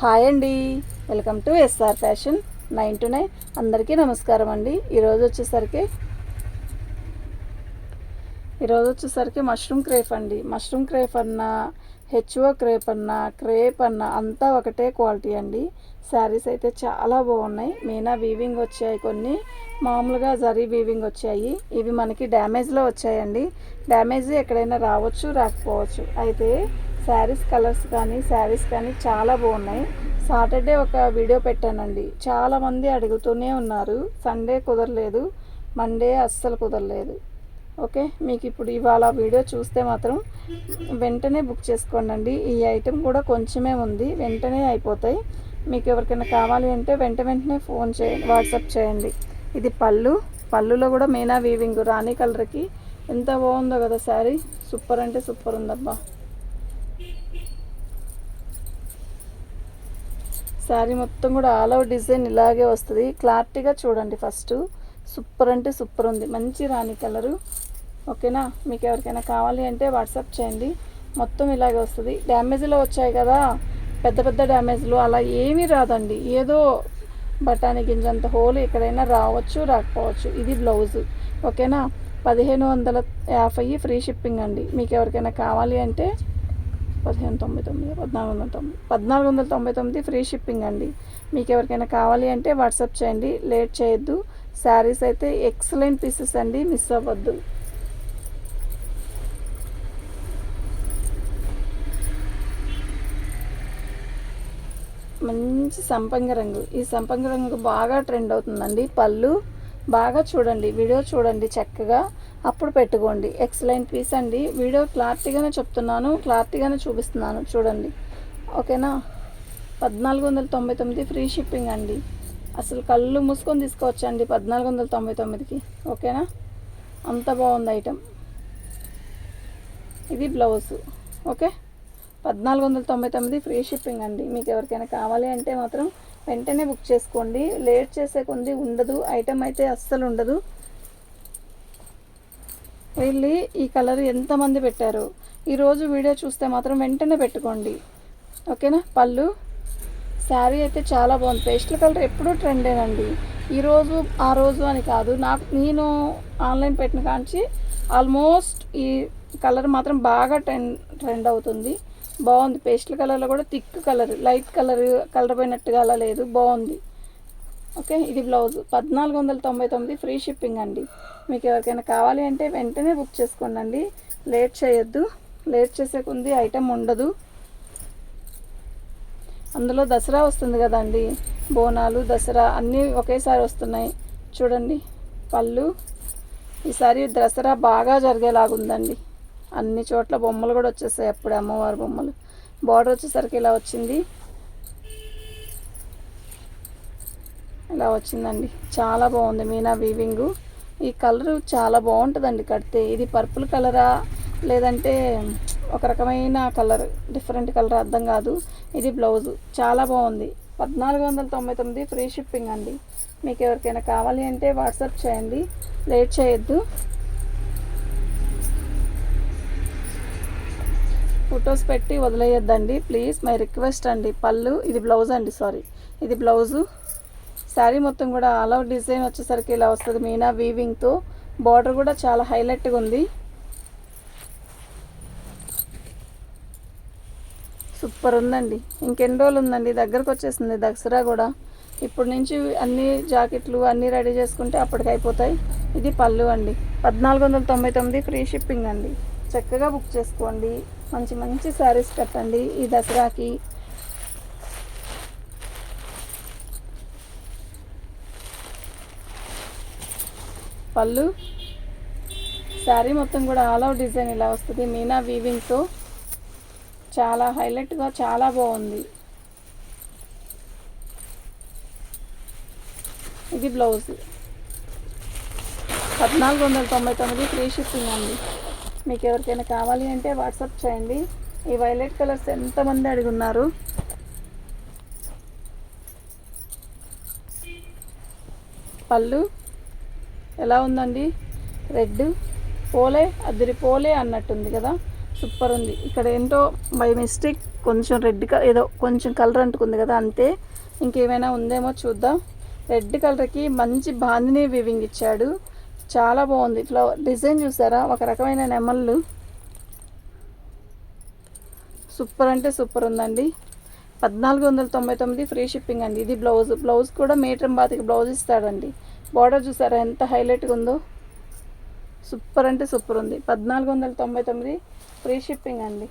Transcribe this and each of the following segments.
Hi అండి. Welcome to SR fashion nine two nine. అందరికీ నమస్కారం అండి. ఈరోజు వచ్చేసరికి ఈరోజు వచ్చేసరికి మష్రూమ్ క్రేప్ అండి. మష్రూమ్ క్రేప్ అన్నా హెచ్ఓ క్రేప్ అన్నా క్రేప్ అన్నా అంతా ఒకటే క్వాలిటీ అండి. శారీస్ అయితే చాలా బాగున్నాయి. మీనా వీవింగ్ వచ్చాయి కొన్ని. మామూలుగా జరీ వీవింగ్ వచ్చాయి. ఇవి మనకి డ్యామేజ్లో వచ్చాయండి. డ్యామేజ్ ఎక్కడైనా రావచ్చు రాకపోవచ్చు. అయితే శారీస్ కలర్స్ కానీ శారీస్ కానీ చాలా బాగున్నాయి. సాటర్డే ఒక వీడియో పెట్టానండి. చాలామంది అడుగుతూనే ఉన్నారు. సండే కుదరలేదు. మండే అస్సలు కుదరలేదు. ఓకే? మీకు ఇప్పుడు ఇవాళ వీడియో చూస్తే మాత్రం వెంటనే బుక్ చేసుకోండి ఈ ఐటెం కూడా కొంచెమే ఉంది. వెంటనే అయిపోతాయి. మీకు ఎవరికైనా కావాలి అంటే వెంట వెంటనే ఫోన్ చేయండి వాట్సాప్ చేయండి. ఇది పళ్ళు. పళ్ళులో కూడా మీనా వీవింగ్ రాణి కలర్కి ఎంత బాగుందో కదా శారీ. సూపర్ అంటే సూపర్ ఉందబ్బా. శారీ మొత్తం కూడా ఆల్ ఓవర్ డిజైన్ ఇలాగే వస్తుంది. క్లారిటీగా చూడండి ఫస్ట్. సూపర్ అంటే సూపర్ ఉంది. మంచి రాణి కలరు. ఓకేనా? మీకు ఎవరికైనా కావాలి అంటే వాట్సాప్ చేయండి. మొత్తం ఇలాగే వస్తుంది. డ్యామేజ్లో వచ్చాయి కదా? పెద్ద పెద్ద డ్యామేజ్లు. అలా ఏమీ రాదండి. ఏదో బఠానీ గింజంత హోల్ ఎక్కడైనా రావచ్చు రాకపోవచ్చు. ఇది బ్లౌజ్. ఓకేనా? పదిహేను వందల యాభై ఫ్రీ షిప్పింగ్ అండి. మీకు ఎవరికైనా కావాలి అంటే పదిహేను తొంభై తొమ్మిది పద్నాలుగు వందల తొంభై పద్నాలుగు వందల తొంభై తొమ్మిది ఫ్రీ షిప్పింగ్ అండి. మీకు ఎవరికైనా కావాలి అంటే వాట్సాప్ చేయండి లేట్ చేయొద్దు. శారీస్ అయితే ఎక్సలెంట్ పీసెస్ అండి మిస్ అవ్వద్దు. మంచి సంపంగ రంగు. ఈ సంపంగ రంగు బాగా ట్రెండ్ అవుతుందండి. పళ్ళు బాగా చూడండి వీడియో చూడండి చక్కగా. అప్పుడు పెట్టుకోండి. ఎక్సలెంట్ పీస్ అండి. వీడియో క్లారిటీగానే చెప్తున్నాను. క్లారిటీగానే చూపిస్తున్నాను. చూడండి. ఓకేనా? పద్నాలుగు వందల తొంభై తొమ్మిది ఫ్రీ షిప్పింగ్ అండి. అసలు కళ్ళు మూసుకొని తీసుకోవచ్చండి పద్నాలుగు వందల తొంభై తొమ్మిదికి. ఓకేనా? అంత బాగుంది ఐటెం ఇది బ్లౌజ్. ఓకే? పద్నాలుగు వందల తొంభై తొమ్మిది ఫ్రీ షిప్పింగ్ అండి. మీకు ఎవరికైనా కావాలి అంటే మాత్రం వెంటనే బుక్ చేసుకోండి. లేట్ చేసే కొంది ఉండదు. ఐటెం అయితే అస్సలు ఉండదు. వెళ్ళి ఈ కలర్ ఎంతమంది పెట్టారు? ఈరోజు వీడియో చూస్తే మాత్రం వెంటనే పెట్టుకోండి. ఓకేనా? పళ్ళు. శారీ అయితే చాలా బాగుంది. పేస్టల్ కలర్ ఎప్పుడూ ట్రెండేనండి. ఈరోజు ఆ రోజు అని కాదు. నాకు నేను ఆన్లైన్ పెట్టిన కాంచి ఆల్మోస్ట్ ఈ కలర్ మాత్రం బాగా ట్రెండ్ ట్రెండ్ అవుతుంది. బాగుంది. పేస్టల్ కలర్లో కూడా thick colour light colour colour పోయినట్టుగా అలా లేదు. బాగుంది. ఓకే ఇది బ్లౌజ్. పద్నాలుగు వందల తొంభై తొమ్మిది ఫ్రీ షిప్పింగ్ అండి. మీకు ఎవరికైనా కావాలి అంటే వెంటనే బుక్ చేసుకోండి అండి లేట్ చేయొద్దు. లేట్ చేసే కొంది ఐటెం ఉండదు. అందులో దసరా వస్తుంది కదండి. బోనాలు దసరా అన్నీ ఒకేసారి వస్తున్నాయి. చూడండి పళ్ళు. ఈసారి దసరా బాగా జరిగేలాగుందండి. అన్ని చోట్ల బొమ్మలు కూడా వచ్చేసాయి అప్పుడు అమ్మవారి బొమ్మలు. బార్డర్ వచ్చేసరికి ఇలా వచ్చింది. ఇలా వచ్చిందండి. చాలా బాగుంది మీనా వీవింగ్ ఈ కలర్ చాలా బాగుంటుందండి కడితే. ఇది పర్పుల్ కలరా లేదంటే ఒక రకమైన కలర్ డిఫరెంట్ కలర్ అర్థం కాదు. ఇది బ్లౌజు చాలా బాగుంది. పద్నాలుగు వందల తొంభై తొమ్మిది ఫ్రీ షిప్పింగ్ అండి. మీకు ఎవరికైనా కావాలి అంటే వాట్సాప్ చేయండి. లేట్ చేయొద్దు. ఫొటోస్ పెట్టి వదిలేయొద్దండి. ప్లీజ్ మై రిక్వెస్ట్ అండి. పళ్ళు ఇది బ్లౌజ్ అండి సారీ ఇది బ్లౌజు శారీ మొత్తం కూడా ఆల్ అవుట్ డిజైన్ వచ్చేసరికి ఇలా వస్తుంది. మీనా వీవింగ్తో బార్డర్ కూడా చాలా హైలైట్గా ఉంది. సూపర్ ఉందండి. ఇంకెన్ని రోజులు ఉందండి? దగ్గరకు వచ్చేసింది దసరా కూడా. ఇప్పుడు నుంచి అన్ని జాకెట్లు అన్నీ రెడీ చేసుకుంటే అప్పటికి అయిపోతాయి. ఇది పళ్ళు అండి. పద్నాలుగు వందల తొంభై తొమ్మిది ఫ్రీ షిప్పింగ్ అండి. చక్కగా బుక్ చేసుకోండి. మంచి మంచి శారీస్ కట్టండి ఈ దసరాకి. పళ్ళు. శారీ మొత్తం కూడా ఆల్ అవుట్ డిజైన్ ఇలా వస్తుంది. మీనా వీవింగ్తో చాలా హైలైట్గా చాలా బాగుంది. ఇది బ్లౌజ్ పద్నాలుగు వందల తొంభై తొమ్మిది ఫ్రీ షిప్పింగ్ అండి. మీకు ఎవరికైనా కావాలి అంటే వాట్సాప్ చేయండి. ఈ వైలెట్ కలర్స్ ఎంతమంది అడుగున్నారు? పళ్ళు. ఎలా ఉందండి? రెడ్. పోలే అద్దరి పోలే అన్నట్టుంది కదా? సూపర్ ఉంది. ఇక్కడ ఏంటో బై మిస్టేక్ కొంచెం రెడ్ ఏదో కొంచెం కలర్ అంటుకుంది కదా అంతే. ఇంకేమైనా ఉందేమో చూద్దాం. రెడ్ కలర్కి మంచి బాందిని వివింగ్ ఇచ్చాడు. చాలా బాగుంది. ఫ్లవర్ డిజైన్ చూసారా? ఒక రకమైన నెమళ్ళు. సూపర్ అంటే సూపర్ ఉందండి. పద్నాలుగు వందల తొంభై తొమ్మిది ఫ్రీ షిప్పింగ్ అండి. ఇది బ్లౌజ్. బ్లౌజ్ కూడా మీటర్ బాతికి బ్లౌజ్ ఇస్తాడండి. బార్డర్ చూసారా? ఎంత హైలైట్గా ఉందో. సూపర్ అంటే సూపర్ ఉంది. పద్నాలుగు వందల తొంభై తొమ్మిది ఫ్రీ షిప్పింగ్ అండి.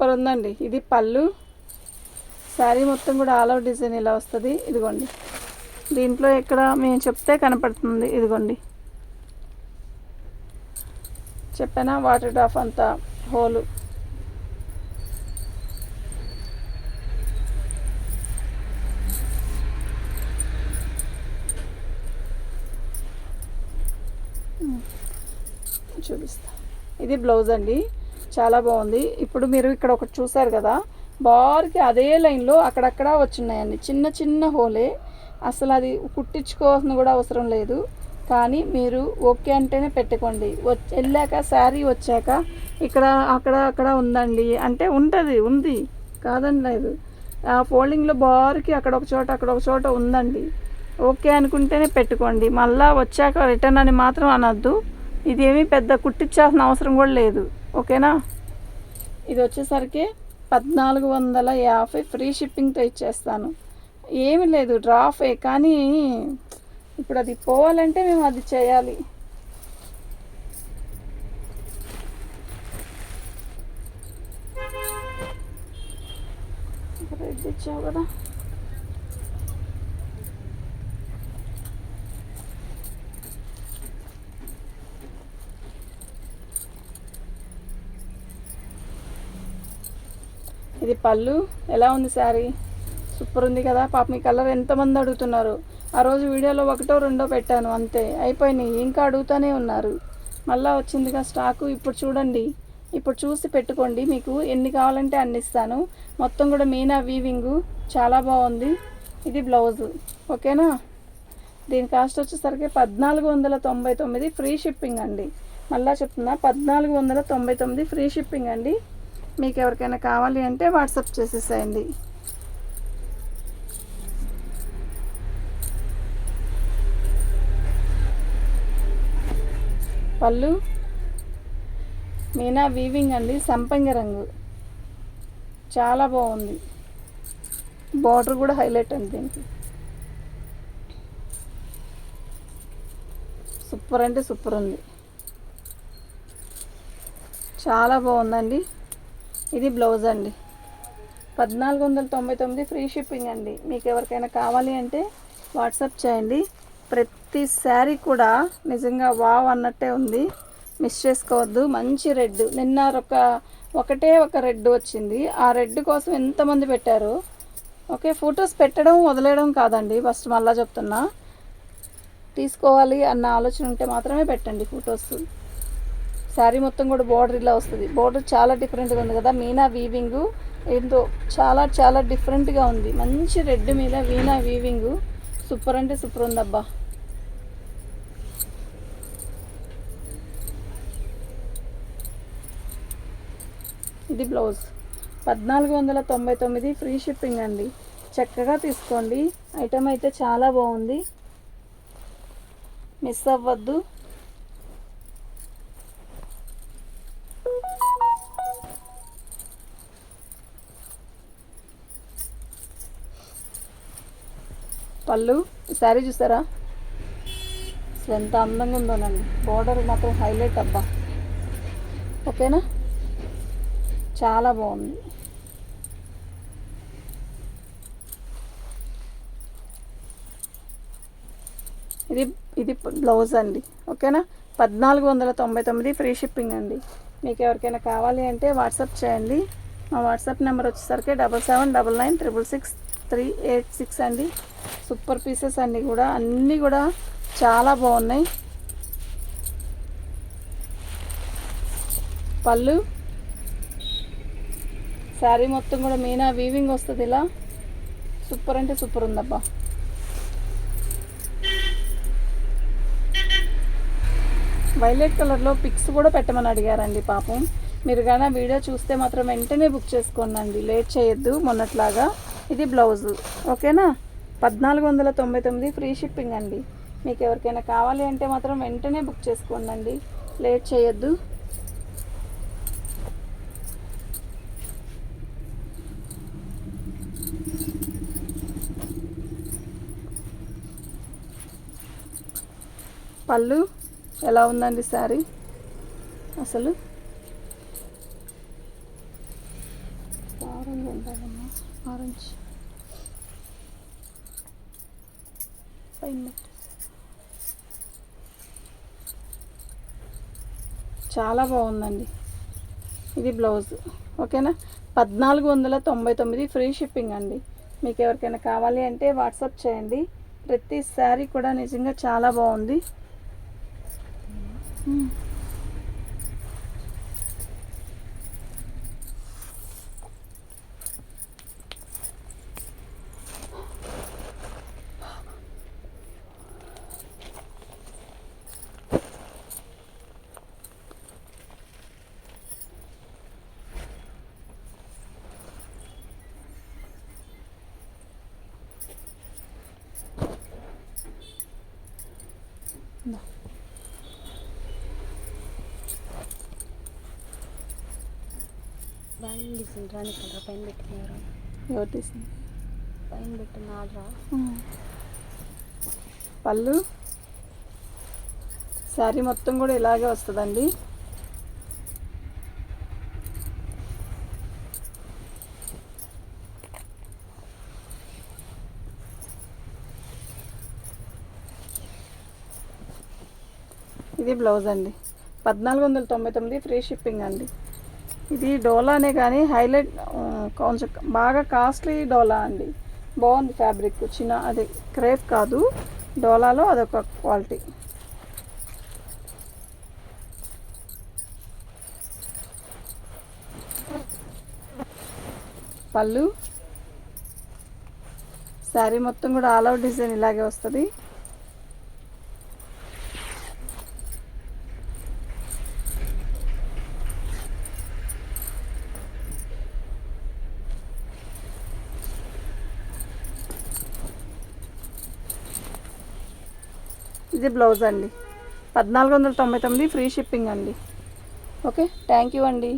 సూపర్ ఉందండి ఇది పళ్ళు. శారీ మొత్తం కూడా ఆల్ అవుట్ డిజైన్ ఇలా వస్తుంది. ఇదిగోండి. దీంట్లో ఎక్కడ మేము చెప్తే కనపడుతుంది. ఇదిగోండి. చెప్పానా? వాటర్ డ్రాఫ్ అంతా హోలు. చూపిస్తా. ఇది బ్లౌజ్ అండి. చాలా బాగుంది. ఇప్పుడు మీరు ఇక్కడ ఒకటి చూసారు కదా? బార్కి అదే లైన్లో అక్కడక్కడ వచ్చినాయండి చిన్న చిన్న హోలే. అసలు అది కుట్టించుకోవాల్సిన కూడా అవసరం లేదు. కానీ మీరు ఓకే అంటేనే పెట్టుకోండి. వెళ్ళాక శారీ వచ్చాక ఇక్కడ అక్కడ అక్కడ ఉందండి. అంటే ఉంటుంది ఉంది. కాదని లేదు. ఆ ఫోల్డింగ్లో బార్కి అక్కడ ఒక చోట అక్కడ ఒక చోట ఉందండి. ఓకే అనుకుంటేనే పెట్టుకోండి. మళ్ళీ వచ్చాక రిటర్న్ అని మాత్రం అనొద్దు. ఇదేమీ పెద్ద కుట్టించాల్సిన అవసరం కూడా లేదు. ఓకేనా? ఇది వచ్చేసరికి పద్నాలుగు వందల యాభై ఫ్రీ షిప్పింగ్తో ఇచ్చేస్తాను. ఏమి లేదు డ్రాఫే. కానీ ఇప్పుడు అది పోవాలంటే మేము అది చేయాలి. రెడ్ ఇచ్చావు కదా? ఇది పళ్ళు. ఎలా ఉంది శారీ? సూపర్ ఉంది కదా. పాప మీ కలర్ ఎంతమంది అడుగుతున్నారు? ఆ రోజు వీడియోలో ఒకటో రెండో పెట్టాను అంతే. అయిపోయినాయి. ఇంకా అడుగుతూనే ఉన్నారు. మళ్ళీ వచ్చిందిగా స్టాకు. ఇప్పుడు చూడండి. ఇప్పుడు చూసి పెట్టుకోండి. మీకు ఎన్ని కావాలంటే అన్ని ఇస్తాను. మొత్తం కూడా మీనా వీవింగ్. చాలా బాగుంది. ఇది బ్లౌజు. ఓకేనా? దీని కాస్ట్ వచ్చేసరికి పద్నాలుగు వందల తొంభై తొమ్మిది ఫ్రీ షిప్పింగ్ అండి. మళ్ళీ చెప్తున్నా పద్నాలుగు వందల తొంభై తొమ్మిది ఫ్రీ షిప్పింగ్ అండి. మీకు ఎవరికైనా కావాలి అంటే వాట్సాప్ చేసేసేయండి. పళ్ళు. మీనా వీవింగ్ అండి సంపంగి రంగు. చాలా బాగుంది. బార్డర్ కూడా హైలైట్ అండి దీనికి. సూపర్ అంటే సూపర్ ఉంది. చాలా బాగుందండి. ఇది బ్లౌజ్ అండి. పద్నాలుగు వందల తొంభై తొమ్మిది ఫ్రీ షిప్పింగ్ అండి. మీకు ఎవరికైనా కావాలి అంటే వాట్సాప్ చేయండి. ప్రతి శారీ కూడా నిజంగా వావ్ అన్నట్టే ఉంది. మిస్ చేసుకోవద్దు. మంచి రెడ్. నిన్న ఒక ఒకటే ఒక రెడ్ వచ్చింది. ఆ రెడ్ కోసం ఎంతమంది పెట్టారు? ఓకే ఫొటోస్ పెట్టడం వదిలేయడం కాదండి. ఫస్ట్ మళ్ళా చెప్తున్నా. తీసుకోవాలి అన్న ఆలోచన ఉంటే మాత్రమే పెట్టండి ఫొటోస్. శారీ మొత్తం కూడా బార్డర్ ఇలా వస్తుంది. బార్డర్ చాలా డిఫరెంట్గా ఉంది కదా. మీనా వీవింగ్ ఏంటో చాలా చాలా డిఫరెంట్గా ఉంది. మంచి రెడ్ మీద వీణా వీవింగ్ సూపర్ అంటే సూపర్ ఉంది అబ్బా ఇది బ్లౌజ్ పద్నాలుగు వందల తొంభై తొమ్మిది ఫ్రీ షిప్పింగ్ అండి. చక్కగా తీసుకోండి. ఐటమ్ అయితే చాలా బాగుంది. మిస్ అవ్వద్దు. పళ్ళు. శారీ చూసారా? అసలు ఎంత అందంగా ఉందోనండి బోర్డర్ మాత్రం హైలైట్ అబ్బా. ఓకేనా? చాలా బాగుంది. ఇది ఇది బ్లౌజ్ అండి. ఓకేనా? పద్నాలుగు వందల తొంభై తొమ్మిది ఫ్రీ షిప్పింగ్ అండి. మీకు ఎవరికైనా కావాలి అంటే వాట్సాప్ చేయండి. మా వాట్సాప్ నెంబర్ వచ్చేసరికి double seven double nine triple six three eight six అండి. సూపర్ పీసెస్ అన్నీ కూడా. అన్నీ కూడా చాలా బాగున్నాయి. పళ్ళు. శారీ మొత్తం కూడా మీనా వీవింగ్ వస్తుంది ఇలా. సూపర్ అంటే సూపర్ ఉందబ్బా. వైలెట్ కలర్లో పిక్స్ కూడా పెట్టమని అడిగారండి పాపం. మీరు కానీ వీడియో చూస్తే మాత్రం వెంటనే బుక్ చేసుకోండి లేట్ చేయొద్దు మొన్నట్లాగా. ఇది బ్లౌజ్ ఓకేనా? పద్నాలుగు వందల తొంభై తొమ్మిది ఫ్రీ షిప్పింగ్ అండి. మీకు ఎవరికైనా కావాలి అంటే మాత్రం వెంటనే బుక్ చేసుకోండి లేట్ చేయొద్దు. పళ్ళు ఎలా ఉందండి శారీ? అసలు ఆరెంజ్ ఉండాలమ్మా ఆరెంజ్ పైన పెట్టు. చాలా బాగుందండి. ఇది బ్లౌజ్. ఓకేనా? పద్నాలుగు వందల తొంభై తొమ్మిది ఫ్రీ షిప్పింగ్ అండి. మీకు ఎవరికైనా కావాలి అంటే వాట్సాప్ చేయండి. ప్రతి శారీ కూడా నిజంగా చాలా బాగుంది. మ్మ్. బాగా తీసిండ్రా నీ కలర్ పైన పెట్టినారు ఎవరు తీసింది పైన పెట్టిన ఆర్డరా పళ్ళు? శారీ మొత్తం కూడా ఇలాగే వస్తుందండి. బ్లౌజ్ అండి. పద్నాలుగు వందల తొంభై తొమ్మిది ఫ్రీ షిప్పింగ్ అండి. ఇది డోలానే కానీ హైలైట్ కొంచెం బాగా కాస్ట్లీ డోలా అండి. బాగుంది ఫ్యాబ్రిక్ చిన్న అది క్రేప్ కాదు డోలాలో అదొక క్వాలిటీ. పళ్ళు శారీ మొత్తం కూడా ఆల్ అవుట్ డిజైన్ ఇలాగే వస్తుంది. ఇది బ్లౌజ్ అండి. పద్నాలుగు వందల తొంభై తొమ్మిది ఫ్రీ షిప్పింగ్ అండి. ఓకే? థ్యాంక్ యూ అండి.